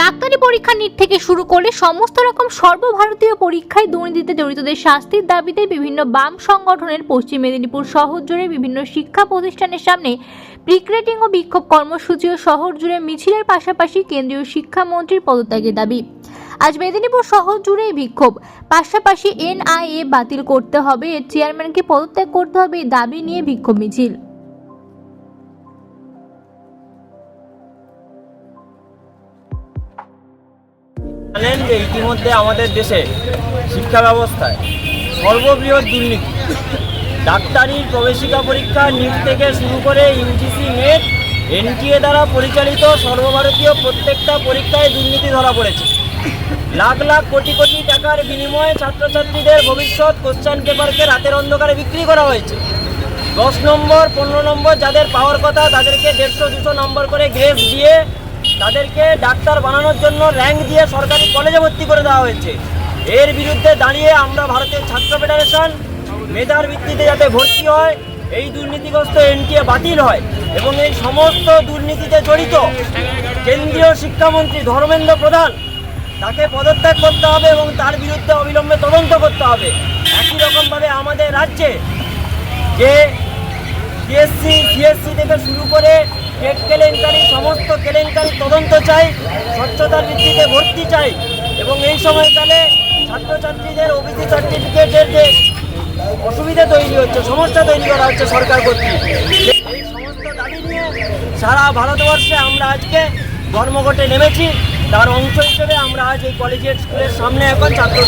ডাক্তারি পরীক্ষা নিট থেকে শুরু করে সমস্ত রকম সর্বভারতীয় পরীক্ষায় দুর্নীতিতে জড়িতদের শাস্তির দাবিতে বিভিন্ন বাম সংগঠনের পশ্চিম মেদিনীপুর শহর জুড়ে বিভিন্ন শিক্ষা প্রতিষ্ঠানের সামনে প্রিক্রেটিং ও বিক্ষোভ কর্মসূচি ও শহর জুড়ে মিছিলের পাশাপাশি কেন্দ্রীয় শিক্ষামন্ত্রীর পদত্যাগের দাবি। আজ মেদিনীপুর শহর জুড়ে বিক্ষোভ। পাশাপাশি এনআইএ বাতিল করতে হবে, এর চেয়ারম্যানকে পদত্যাগ করতে হবে দাবি নিয়ে বিক্ষোভ মিছিল। জানেন যে ইতিমধ্যে আমাদের দেশে শিক্ষা ব্যবস্থায় সর্ববৃহৎ দুর্নীতি। ডাক্তারির প্রবেশিকা পরীক্ষা নিট থেকে শুরু করে ইউজিসি নেট এনটিএ দ্বারা পরিচালিত সর্বভারতীয় প্রত্যেকটা পরীক্ষায় দুর্নীতি ধরা পড়েছে। লাখ লাখ কোটি কোটি টাকার বিনিময়ে ছাত্রছাত্রীদের ভবিষ্যৎ কোশ্চেন পেপারকে রাতের অন্ধকারে বিক্রি করা হয়েছে। দশ নম্বর, পনেরো নম্বর যাদের পাওয়ার কথা তাদেরকে দেড়শো, দুশো নম্বর করে গ্রেস দিয়ে তাদেরকে ডাক্তার বানানোর জন্য র্যাঙ্ক দিয়ে সরকারি কলেজে ভর্তি করে দেওয়া হয়েছে। এর বিরুদ্ধে দাঁড়িয়ে আমরা ভারতের ছাত্র ফেডারেশন মেধার ভিত্তিতে যাতে ভর্তি হয়, এই দুর্নীতিগ্রস্ত এনটিএ বাতিল হয় এবং এই সমস্ত দুর্নীতিতে জড়িত কেন্দ্রীয় শিক্ষামন্ত্রী ধর্মেন্দ্র প্রধান তাকে পদত্যাগ করতে হবে এবং তার বিরুদ্ধে অবিলম্বে তদন্ত করতে হবে। একই রকমভাবে আমাদের রাজ্যে যে সিএসসি সিএসসি থেকে শুরু করে টেট কেলেঙ্কারি সমস্ত কেলেঙ্কারি তদন্ত চাই স্বচ্ছতার ভিত্তিতে ভর্তি চাই এবং এই সময়কালে ছাত্রছাত্রীদের ওবিসি সার্টিফিকেটের যে অসুবিধা তৈরি হচ্ছে, সমস্যা তৈরি করা হচ্ছে সরকার কর্তৃক। এই সমস্ত দাবি নিয়ে সারা ভারতবর্ষে আমরা আজকে ধর্মঘটে নেমেছি। তার অংশ হিসেবে আমরা আজ এই কলেজিয়েট স্কুলের সামনে এখন ছাত্র